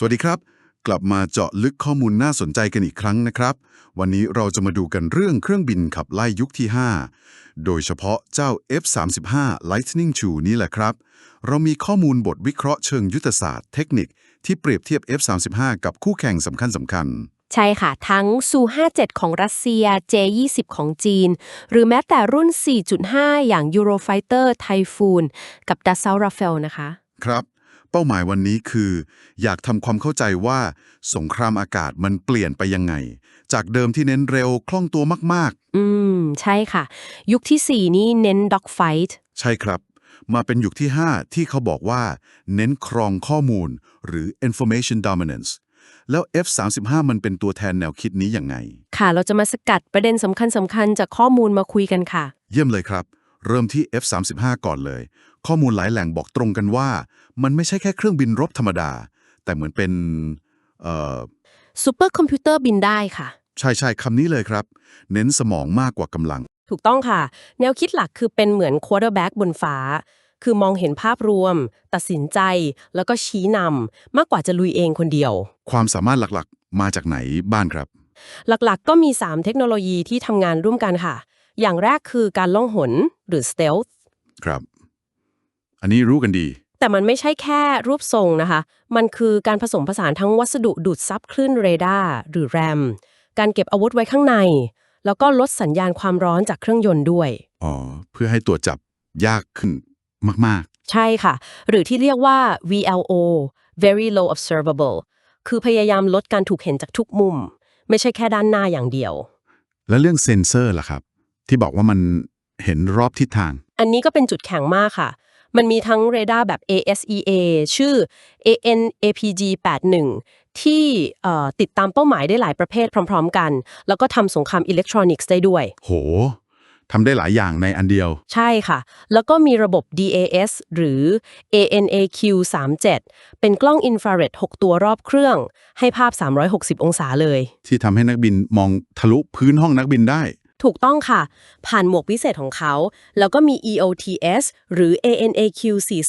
สวัสดีครับ กลับมาเจาะลึกข้อมูลน่าสนใจกันอีกครั้งนะครับ วันนี้เราจะมาดูกันเรื่องเครื่องบินขับไล่ยุคที่ 5 โดยเฉพาะเจ้า F-35 Lightning II นี่แหละครับ เรามีข้อมูลบทวิเคราะห์เชิงยุทธศาสตร์เทคนิค ที่เปรียบเทียบ F-35 กับคู่แข่งสำคัญสำคัญใช่ค่ะ ทั้งซู57 ของรัสเซีย J20 ของจีน หรือแม้แต่รุ่น 4.5 อย่าง Eurofighter Typhoon กับ Dassault Rafale นะคะ ครับ เป้าหมายวันนี้คือ อยากทำความเข้าใจว่าสงครามอากาศมันเปลี่ยนไปยังไง จากเดิมที่เน้นเร็วคล่องตัวมากอืม ใช่ค่ะ ยุคที่ 4 นี่เน้น dogfight ๆใช่ครับ มาเป็นยุคที่ 5 ที่เขาบอกว่า เน้นครองข้อมูล หรือ information dominance แล้ว F-35 มันเป็นตัวแทนแนวคิดนี้ยังไง ค่ะเราจะมาสกัดประเด็นสำคัญสำคัญๆจากข้อมูลมาคุยกันค่ะ เยี่ยมเลยครับ เริ่มที่ F-35 ก่อนเลย ข้อมูลหลายแหล่งบอกตรงกันว่า มันไม่ใช่แค่เครื่องบินรบธรรมดา แต่เหมือนเป็นเอ่อซูเปอร์คอมพิวเตอร์บินได้ค่ะ ใช่ใช่คำนี้เลยครับ เน้นสมองมากกว่ากำลัง ถูกต้องค่ะ แนวคิดหลักคือเป็นเหมือนควอเตอร์แบ็กบนฟ้า คือมองเห็นภาพรวม ตัดสินใจ แล้วก็ชี้นำมากกว่าจะลุยเองคนเดียว ความสามารถหลักๆ มาจากไหนบ้างครับ หลักๆ ก็มี 3 เทคโนโลยีที่ทำงานร่วมกันค่ะ อย่างแรกคือการล่องหนหรือ stealth ครับ อันนี้รู้กันดี แต่มันไม่ใช่แค่รูปทรงนะคะ มันคือการผสมผสานทั้งวัสดุดูดซับคลื่นเรดาร์หรือ RAM การเก็บอาวุธไว้ข้างใน แล้วก็ลดสัญญาณความร้อนจากเครื่องยนต์ด้วย อ๋อ เพื่อให้ตัวจับยากขึ้นมากใช่ค่ะ หรือที่เรียกว่า VLO very low observable คือพยายามลดการถูกเห็นจากทุกมุม ไม่ใช่แค่ด้านหน้าอย่างเดียวๆแล้วเรื่องเซ็นเซอร์ล่ะครับ ที่บอกว่ามันเห็นรอบทิศทาง อันนี้ก็เป็นจุดแข็งมากค่ะ มันมีทั้งเรดาร์แบบ ASEA ชื่อ ANAPG 81ที่เอ่อติดตามเป้าหมายได้หลายประเภทพร้อม ๆ กัน แล้วก็ทำสงครามอิเล็กทรอนิกส์ได้ด้วย โหทำได้หลายอย่างในอันเดียว ใช่ค่ะ แล้วก็มีระบบ DAS หรือ ANAQ 37เป็นกล้องอินฟราเรด6ตัวรอบเครื่อง ให้ภาพ 360 องศาเลย ที่ทำให้นักบินมองทะลุพื้นห้องนักบินได้ ถูกต้องค่ะ ผ่านหมวกวิเศษของเขา แล้วก็มี EOTS หรือ ANAQ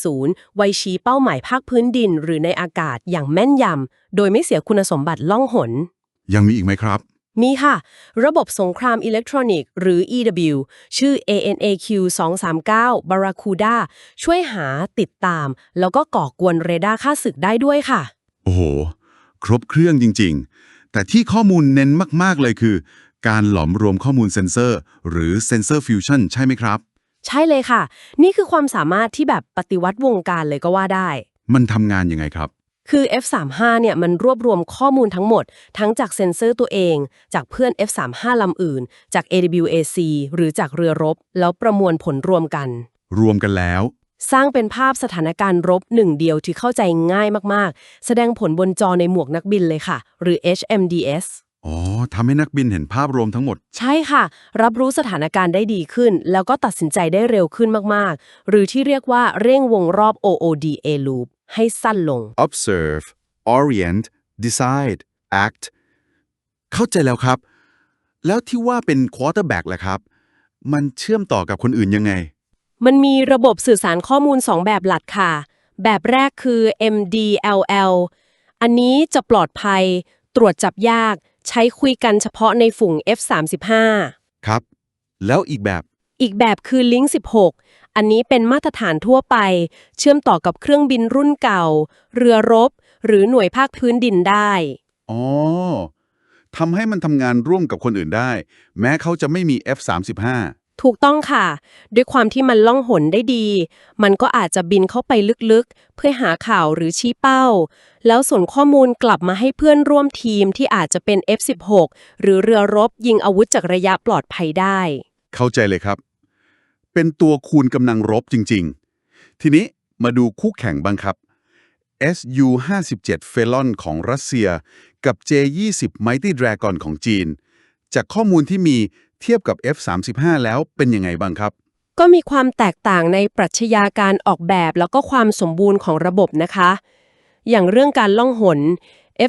40ไว้ชี้เป้าหมายภาคพื้นดิน หรือในอากาศอย่างแม่นยำ โดยไม่เสียคุณสมบัติล่องหน ยังมีอีกไหมครับ มีค่ะ ระบบสงครามอิเล็กทรอนิกส์หรือ EW ชื่อ ANAQ 239 Barracuda ช่วยหาติดตาม แล้วก็ก่อกวนเรดาร์ค่าศึกได้ด้วยค่ะ โอ้โห ครบเครื่องจริง ๆ แต่ที่ข้อมูลเน้นมาก ๆ เลยคือ การหลอมรวมข้อมูลเซนเซอร์ หรือเซนเซอร์ฟิวชั่นใช่ไหมครับ ใช่เลยค่ะ นี่คือความสามารถที่แบบปฏิวัติวงการเลยก็ว่าได้ มันทำงานยังไงครับ คือ F35 เนี่ยมันรวบรวมข้อมูลทั้งหมด ทั้งจากเซ็นเซอร์ตัวเอง จากเพื่อน F35 ลำอื่น จาก AWAC หรือจากเรือรบ แล้วประมวลผลรวมกัน รวมกันแล้ว สร้างเป็นภาพสถานการณ์รบหนึ่งเดียวที่เข้าใจง่ายมากๆ แสดงผลบนจอในหมวกนักบินเลยค่ะ หรือ HMDS อ๋อทำให้นักบินเห็นภาพรวมทั้งหมด ใช่ค่ะ รับรู้สถานการณ์ได้ดีขึ้น แล้วก็ตัดสินใจได้เร็วขึ้นมากๆ หรือที่เรียกว่าเร่งวงรอบ OODA loop ให้สั้นลง observe orient decide act เข้าใจแล้วครับ แล้วที่ว่าเป็น quarterback แหละครับ มันเชื่อมต่อกับคนอื่นยังไง มันมีระบบสื่อสารข้อมูล 2 แบบหลักค่ะ แบบแรกคือ MDLL อันนี้จะปลอดภัย ตรวจจับยาก ใช้คุยกันเฉพาะในฝูง F35 ครับ แล้วอีกแบบ อีกแบบคือ Link 16 อันนี้เป็นมาตรฐานทั่วไป เชื่อมต่อกับเครื่องบินรุ่นเก่า เรือรบ หรือหน่วยภาคพื้นดินได้ อ๋อทำให้มันทำงานร่วมกับคนอื่นได้ แม้เขาจะไม่มี F35 ถูกต้องค่ะ ด้วยความที่มันล่องหนได้ดี มันก็อาจจะบินเข้าไปลึกๆ เพื่อหาข่าวหรือชี้เป้า แล้วส่งข้อมูลกลับมาให้เพื่อนร่วมทีมที่อาจจะเป็น F16 หรือเรือรบยิงอาวุธจากระยะปลอดภัยได้ เข้าใจเลยครับ เป็นตัวคูณกำลังรบจริงๆ ทีนี้มาดูคู่แข่งบ้างครับ SU-57 Felon ของรัสเซีย กับ J-20 Mighty Dragon ของจีน จากข้อมูลที่มี เทียบกับ F-35 แล้วเป็นยังไงบ้างครับ ก็มีความแตกต่างในปรัชญาการออกแบบแล้วก็ความสมบูรณ์ของระบบนะคะ อย่างเรื่องการล่องหน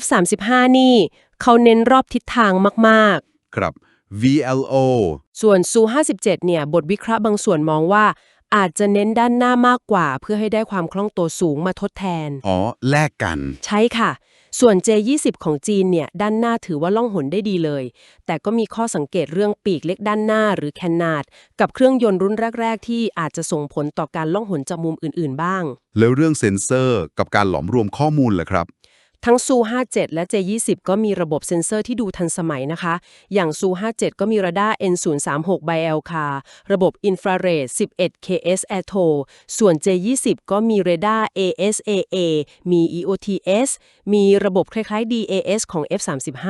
F35 นี่ เขาเน้นรอบทิศทางมากครับ VLO ๆส่วนซู57เนี่ย บทวิเคราะห์บางส่วนมองว่า อาจจะเน้นด้านหน้ามากกว่า เพื่อให้ได้ความคล่องตัวสูงมาทดแทน อ๋อ แลกกัน ใช่ค่ะ ส่วน J20 ของจีนเนี่ยด้านหน้าถือว่าล่องหนได้ดีเลย แต่ก็มีข้อสังเกตเรื่องปีกเล็กด้านหน้าหรือแคนนาดกับเครื่องยนต์รุ่นแรก ๆ ที่อาจจะส่งผลต่อการล่องหนจากมุมอื่น ๆ บ้าง แล้วเรื่องเซ็นเซอร์กับการหลอมรวมข้อมูลล่ะครับ ทั้งซู57 และ J20 ก็มีระบบเซ็นเซอร์ที่ดูทันสมัยนะคะ อย่างซู57 ก็มีระดาร์ N036 by l c a r ระบบอินฟราเรด11 KS ATO ส่วน J20 ก็มีเรดาร์ ASAA มี EOTS มีระบบคล้ายๆ DAS ของ F35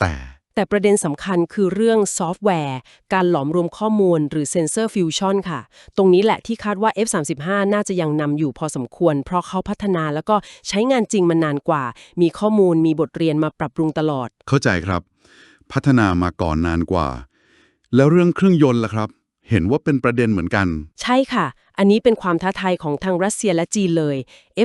แต่ แต่ประเด็นสำคัญคือเรื่องซอฟต์แวร์ การหลอมรวมข้อมูลหรือเซนเซอร์ฟิวชั่นค่ะ ตรงนี้แหละที่คาดว่า F35 น่าจะยังนำอยู่พอสมควร เพราะเขาพัฒนาแล้วก็ใช้งานจริงมานานกว่า มีข้อมูลมีบทเรียนมาปรับปรุงตลอด เข้าใจครับ พัฒนามาก่อนนานกว่า แล้วเรื่องเครื่องยนต์ล่ะครับ เห็นว่าเป็นประเด็นเหมือนกัน ใช่ค่ะ อันนี้เป็นความท้าทายของทางรัสเซียและจีนเลย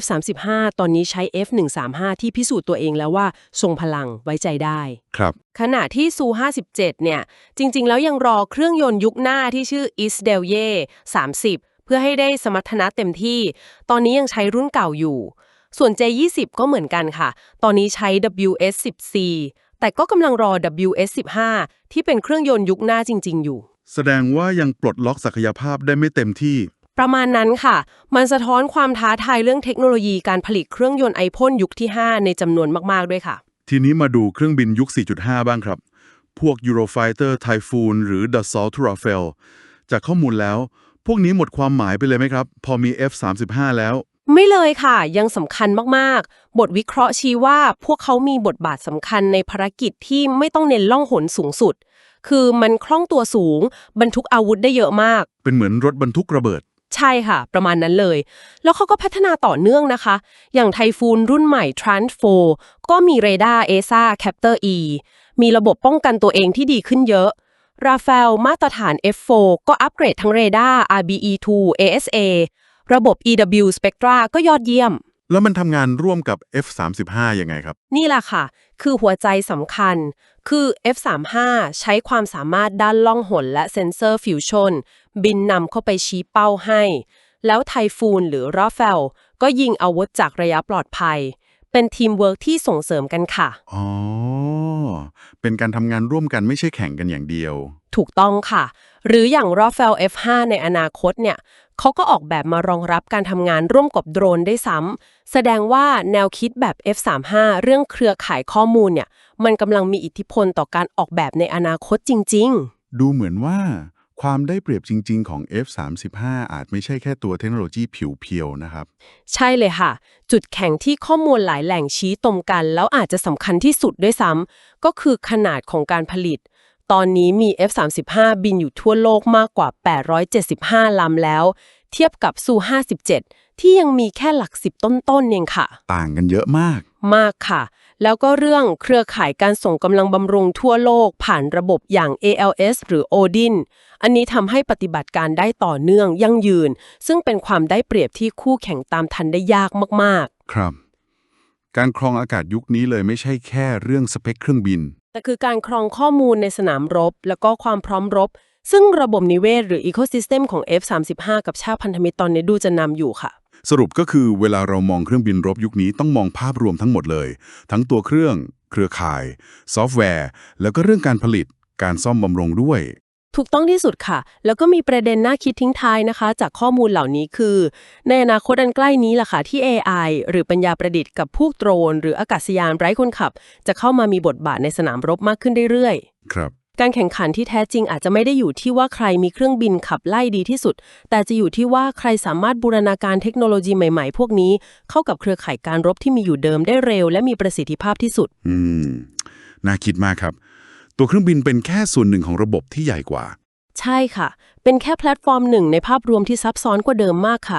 F35 ตอนนี้ใช้ F135 ที่พิสูจน์ตัวเองแล้วว่าทรงพลังไว้ใจได้ ครับ ขณะที่ซู57เนี่ย จริง ๆ แล้วยังรอเครื่องยนต์ยุคหน้าที่ชื่อ i s d e l y e 30 เพื่อให้ได้สมรรถนะเต็มที่ ตอนนี้ยังใช้รุ่นเก่าอยู่ ส่วน J20 ก็เหมือนกันค่ะ ตอนนี้ใช้ WS10C แต่ก็กำลังรอ WS15 ที่เป็นเครื่องยนต์ยุคหน้าจริง ๆ อยู่ แสดงว่ายังปลดล็อกศักยภาพได้ไม่เต็มที่ ประมาณนั้นค่ะ มันสะท้อนความท้าทายเรื่องเทคโนโลยีการผลิตเครื่องยนต์ไอพ่นยุคที่ 5 ในจำนวนมาก ๆ ด้วยค่ะ ทีนี้มาดูเครื่องบินยุค 4.5 บ้างครับ พวก Eurofighter Typhoon หรือ Dassault Rafale จากข้อมูลแล้ว พวกนี้หมดความหมายไปเลยไหมครับ พอมี F35 แล้ว ไม่เลยค่ะ ยังสำคัญมาก ๆ บทวิเคราะห์ชี้ว่าพวกเขามีบทบาทสำคัญในภารกิจที่ไม่ต้องเน้นล่องหนสูงสุด คือมันคล่องตัวสูง บรรทุกอาวุธได้เยอะมาก เป็นเหมือนรถบรรทุกระเบิด ใช่ค่ะ ประมาณนั้นเลย แล้วเขาก็พัฒนาต่อเนื่องนะคะ อย่างไทฟูนรุ่นใหม่ Trans 4ก็มีเรดาร์เอซ่าแคปเตอร์ E มีระบบป้องกันตัวเองที่ดีขึ้นเยอะราฟาลมาตรฐาน F4 ก็อัปเกรดทั้งเรดาร์ RBE2 ASA ระบบ EW Spectra ก็ยอดเยี่ยม แล้วมันทำงานร่วมกับ F35 ยังไงครับ นี่แหละค่ะ คือหัวใจสำคัญ คือ F35 ใช้ความสามารถด้านล่องหนและเซนเซอร์ฟิวชั่นบินนำเข้าไปชี้เป้าให้ แล้วไทฟูนหรือราฟลก็ยิงอาวุธจากระยะปลอดภัย เป็นทีมเวิร์กที่ส่งเสริมกันค่ะ อ๋อ เป็นการทำงานร่วมกันไม่ใช่แข่งกันอย่างเดียว ถูกต้องค่ะ หรืออย่าง r a f a e l F5 ในอนาคตเนี่ยเขาก็ออกแบบมารองรับการทำงานร่วมกับโดรนได้ซ้ำแสดงว่าแนวคิดแบบ F35 เรื่องเครือข่ายข้อมูลเนี่ย มันกำลังมีอิทธิพลต่อการออกแบบในอนาคตจริงดูเหมือนว่า ความได้เปรียบจริง ๆ ของ F35 อาจไม่ใช่แค่ตัวเทคโนโลยีผิวเพียวนะครับๆใช่เลยค่ะ จุดแข็งที่ข้อมูลหลายแหล่งชี้ตรงกัน แล้วอาจจะสำคัญที่สุดด้วยซ้ำก็คือขนาดของการผลิต ตอนนี้มี F35 บินอยู่ทั่วโลกมากกว่า 875 ลำแล้ว เทียบกับซู57 ที่ยังมีแค่หลักสิบต้นๆเองค่ะ ต่างกันเยอะมาก มากค่ะ แล้วก็เรื่องเครือข่ายการส่งกำลังบำรุงทั่วโลกผ่านระบบอย่าง ALS หรือ Odin อันนี้ทำให้ปฏิบัติการได้ต่อเนื่องยั่งยืน ซึ่งเป็นความได้เปรียบที่คู่แข่งตามทันได้ยากมากครับ การครองอากาศยุคนี้เลยไม่ใช่แค่เรื่องสเปคเครื่องบินๆแต่คือการครองข้อมูลในสนามรบ แล้วก็ความพร้อมรบ ซึ่งระบบนิเวศ หรือ Ecosystem ของ F35 กับชาติพันธมิตรตอนนี้ดูจะนำอยู่ค่ะ สรุปก็คือเวลาเรามองเครื่องบินรบยุคนี้ต้องมองภาพรวมทั้งหมดเลย ทั้งตัวเครื่อง เครือข่าย ซอฟต์แวร์ แล้วก็เรื่องการผลิต การซ่อมบำรุงด้วย ถูกต้องที่สุดค่ะ แล้วก็มีประเด็นน่าคิดทิ้งท้ายนะคะ จากข้อมูลเหล่านี้คือ ในอนาคตอันใกล้นี้ล่ะค่ะที่ AI หรือปัญญาประดิษฐ์กับพวกโดรน หรืออากาศยานไร้คนขับ จะเข้ามามีบทบาทในสนามรบมากขึ้นเรื่อยครับๆ การแข่งขันที่แท้จริงอาจจะไม่ได้อยู่ที่ว่าใครมีเครื่องบินขับไล่ดีที่สุด แต่จะอยู่ที่ว่าใครสามารถบูรณาการเทคโนโลยีใหม่ๆ พวกนี้ เข้ากับเครือข่ายการรบที่มีอยู่เดิมได้เร็ว และมีประสิทธิภาพที่สุด อืม น่าคิดมากครับ ตัวเครื่องบินเป็นแค่ส่วนหนึ่งของระบบที่ใหญ่กว่า ใช่ค่ะ เป็นแค่แพลตฟอร์มหนึ่งในภาพรวมที่ซับซ้อนกว่าเดิมมากค่ะ